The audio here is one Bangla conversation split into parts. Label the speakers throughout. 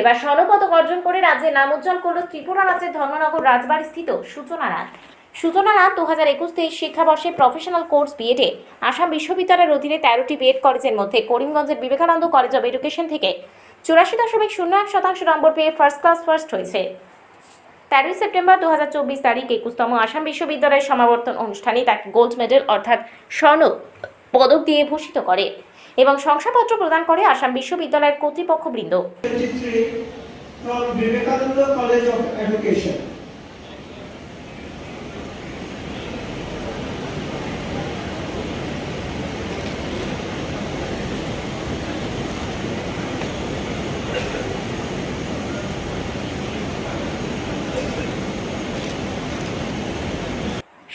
Speaker 1: এবার স্বর্ণপদক অর্জন করে রাজ্যের নাম উজ্জ্বল করল ত্রিপুরা রাজ্যের ধর্মনগর রাজবাড়ি স্থিত সূচনা নাথ। সূচনা নাথ দু হাজার একুশ তেইশ শিক্ষাবর্ষে প্রফেশনাল কোর্স বিএডে আসাম বিশ্ববিদ্যালয়ের অধীনে তেরোটি বিএড কলেজের মধ্যে করিমগঞ্জের বিবেকানন্দ কলেজ অব এডুকেশন থেকে চুরাশি দশমিক শূন্য এক শতাংশ নম্বর পেয়ে ফার্স্ট ক্লাস ফার্স্ট হয়েছে। তেরোই সেপ্টেম্বর দু হাজার চব্বিশ তারিখ একুশতম আসাম বিশ্ববিদ্যালয়ের সমাবর্তন অনুষ্ঠানে তাকে গোল্ড মেডেল অর্থাৎ স্বর্ণ পদক দিয়ে ভূষিত করে। এবং শংসাপত্র প্রদান করে আসাম বিশ্ববিদ্যালয়ের কর্তৃপক্ষবৃন্দ
Speaker 2: 23 from Vivekananda College of Education.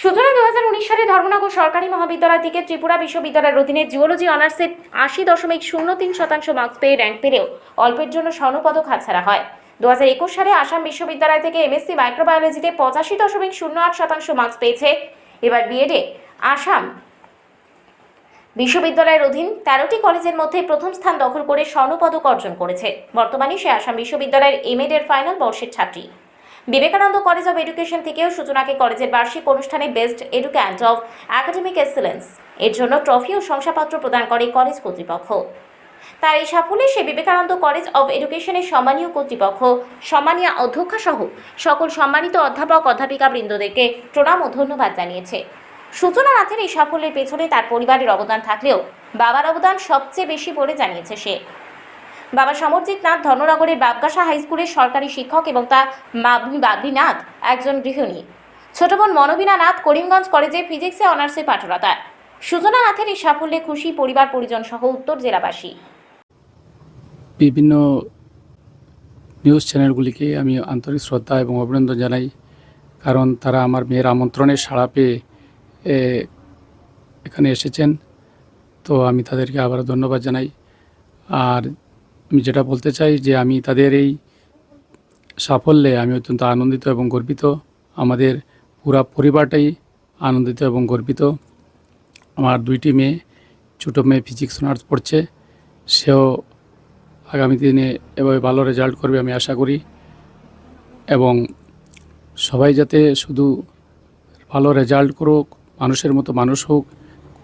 Speaker 1: সূচনা দু হাজার উনিশ সালে ধর্মনগর সরকারি মহাবিদ্যালয় থেকে ত্রিপুরা বিশ্ববিদ্যালয়ের অধীনে জিওলজি অনার্সে আশি দশমিক শূন্য তিন শতাংশ মার্কস পেয়ে র্যাঙ্ক পেলেও অল্পের জন্য স্বর্ণপদক হাতছাড়া হয়। দু হাজার একুশ সালে আসাম বিশ্ববিদ্যালয় থেকে এমএসসি মাইক্রোবায়োলজিতে পঁচাশি দশমিক শূন্য আট শতাংশ মার্কস পেয়েছে। এবার বিএডে আসাম বিশ্ববিদ্যালয়ের অধীন তেরোটি কলেজের মধ্যে প্রথম স্থান দখল করে স্বর্ণপদক অর্জন করেছে। বর্তমানে সে আসাম বিশ্ববিদ্যালয়ের এমএড এর ফাইনাল বর্ষের ছাত্রী। বিবেকানন্দ কলেজ অব এডুকেশন থেকেও সূচনাকে কলেজের বার্ষিক অনুষ্ঠানে best educant of academic excellence. এর জন্য ট্রফি ও শংসাপত্র প্রদান করে কলেজ কর্তৃপক্ষ। তার এই সাফল্যে সে বিবেকানন্দ কলেজ অব এডুকেশনের সম্মানীয় কর্তৃপক্ষ, সম্মানীয় অধ্যক্ষা সহ সকল সম্মানিত অধ্যাপক, অধ্যাপিকা বৃন্দদেরকে প্রণাম ও ধন্যবাদ জানিয়েছে। সূচনা নাথের এই সাফল্যের পেছনে তার পরিবারের অবদান থাকলেও বাবার অবদান সবচেয়ে বেশি বলে জানিয়েছে সে। বাবা সমরজিৎ নাথ ধর্মনগরের বাবগাসা হাই স্কুলের সরকারি শিক্ষক এবং তা মাবনি বাবরি নাথ একজন গৃহিণী। ছোট বোন মনোবিনা নাথ করিমগঞ্জ কলেজে ফিজিক্সে অনার্সে পাঠরতা। সূচনা নাথের এই সাফল্যে খুশি পরিবার পরিজন সহ উত্তর জেলাবাসী।
Speaker 3: বিভিন্ন নিউজ চ্যানেলগুলিকে আমি আন্তরিক শ্রদ্ধা এবং অভিনন্দন জানাই, কারণ তারা আমার মেয়ের আমন্ত্রণে সাড়া পেয়ে এখানে এসেছেন। তো আমি তাদেরকে আবার ধন্যবাদ জানাই। আর আমি যেটা বলতে চাই যে আমি তাদের এই সাফল্যে আমি অত্যন্ত আনন্দিত এবং গর্বিত। আমাদের পুরা পরিবারটাই আনন্দিত এবং গর্বিত। আমার দুইটি মেয়ে, ছোটো মেয়ে ফিজিক্স অনার্স পড়ছে। সেও আগামী দিনে এভাবে ভালো রেজাল্ট করবে আমি আশা করি। এবং সবাই যাতে শুধু ভালো রেজাল্ট করুক, মানুষের মতো মানুষ হোক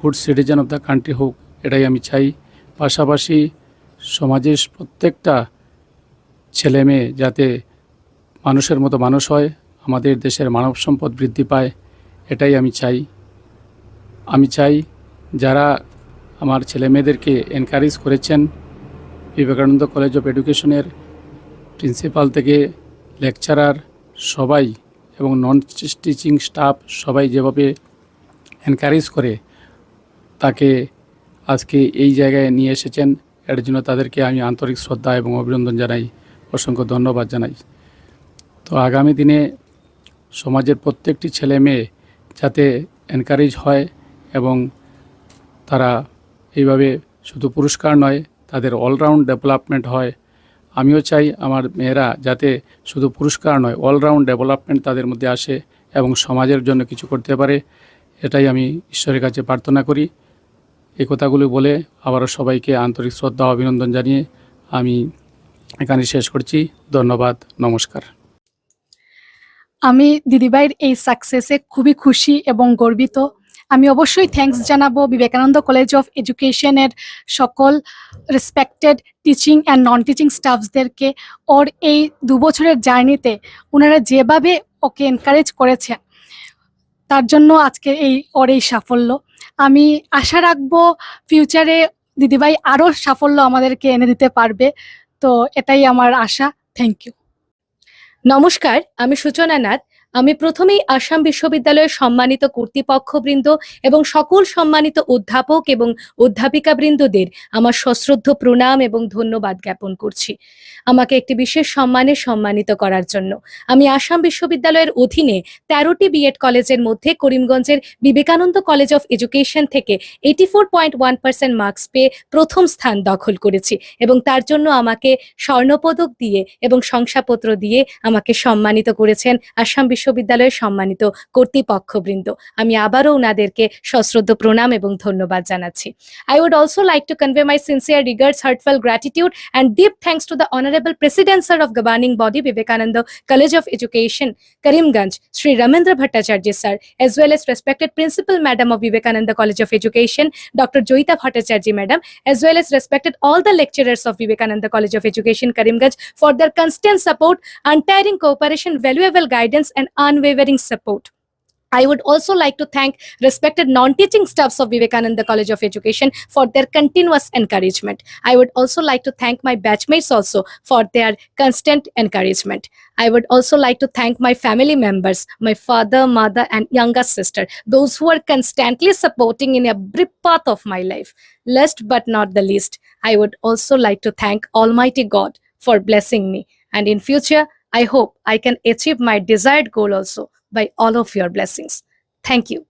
Speaker 3: good citizen of the country হোক, এটাই আমি চাই। পাশাপাশি সমাজের প্রত্যেকটা ছেলে মেয়ে যাতে মানুষের মতো মানুষ হয়, আমাদের দেশের মানব সম্পদ বৃদ্ধি পায়, এটাই আমি চাই। আমি চাই যারা আমার ছেলে মেয়েদেরকে এনকারেজ করেছেন, বিবেকানন্দ কলেজ অফ এডুকেশনের প্রিন্সিপাল থেকে লেকচারার সবাই এবং নন টিচিং স্টাফ সবাই যেভাবে এনকারেজ করে, তাকে আজকে এই জায়গায় নিয়ে এসেছেন। এর জন্য তাদেরকে আমি আন্তরিক শ্রদ্ধা এবং অভিনন্দন জানাই, অসংখ্য ধন্যবাদ জানাই। তো আগামী দিনে সমাজের প্রত্যেকটি ছেলে মেয়ে যাতে এনকারেজ হয় এবং তারা এইভাবে শুধু পুরস্কার নয়, তাদের অলরাউন্ড ডেভেলপমেন্ট হয়, আমিও চাই আমার মেয়েরা যাতে শুধু পুরস্কার নয় অলরাউন্ড ডেভেলপমেন্ট তাদের মধ্যে আসে এবং সমাজের জন্য কিছু করতে পারে, এটাই আমি ঈশ্বরের কাছে প্রার্থনা করি। এই কথাগুলি বলে আবারও সবাইকে আন্তরিক শ্রদ্ধা অভিনন্দন জানিয়ে আমি এখানে শেষ করছি। ধন্যবাদ, নমস্কার।
Speaker 4: আমি দিদিভাইয়ের এই সাকসেসে খুবই খুশি এবং গর্বিত। আমি অবশ্যই থ্যাঙ্কস জানাব বিবেকানন্দ কলেজ অফ এডুকেশনের সকল respected teaching and non teaching স্টাফসদেরকে ওর এই দু বছরের জার্নিতে ওনারা যেভাবে ওকে এনকারেজ করেছেন, তার জন্য আজকে এই, ওর এই সাফল্য। আমি আশা রাখব ফিউচারে দিদিভাই আরও সাফল্য আমাদেরকে এনে দিতে পারবে। তো এটাই আমার আশা। থ্যাংক ইউ
Speaker 5: নমস্কার, আমি সূচনা নাথ। আমি প্রথমেই আসাম বিশ্ববিদ্যালয়ের সম্মানিত কর্তৃপক্ষবৃন্দ এবং সকল সম্মানিত অধ্যাপক এবং অধ্যাপিকা বৃন্দদের আমার সশ্রদ্ধ প্রণাম এবং ধন্যবাদ জ্ঞাপন করছি। আমাকে একটি বিশেষ সম্মানে সম্মানিত করার জন্য। আমি আসাম বিশ্ববিদ্যালয়ের অধীনে তেরোটি বিএড কলেজের মধ্যে করিমগঞ্জের বিবেকানন্দ কলেজ অফ এডুকেশন থেকে eighty four point one percent marks পেয়ে প্রথম স্থান দখল করেছি এবং তার জন্য আমাকে স্বর্ণপদক দিয়ে এবং শংসাপত্র দিয়ে আমাকে সম্মানিত করেছেন আসাম বিশ্ববিদ্যালয়ের সম্মানিত কর্তৃপক্ষবৃন্দ আমি আবারও ওনাদেরকে সশ্রদ্ধ প্রণাম এবং ধন্যবাদ জানাচ্ছি I would also like to convey my sincere regards, heartfelt gratitude, and deep thanks to the Honorable President Sir of governing body Vivekananda College of Education, Karimganj, Sri Ramendra Bhattacharya Sir, as well as respected Principal Madam of Vivekananda College of Education, Dr. Joita Bhattacharya Madam, as well as respected all the lecturers of Vivekananda College of Education, Karimganj, for their constant support, untiring cooperation, valuable guidance, and unwavering support. I would also like to thank respected non-teaching staffs of Vivekananda College of Education for their continuous encouragement. I would also like to thank my batchmates also for their constant encouragement. I would also like to thank my family members, my father, mother, and younger sister, those who are constantly supporting in every path of my life. Last but not the least, I would also like to thank Almighty God for blessing me. And in future, I hope I can achieve my desired goal also by all of your blessings. Thank you.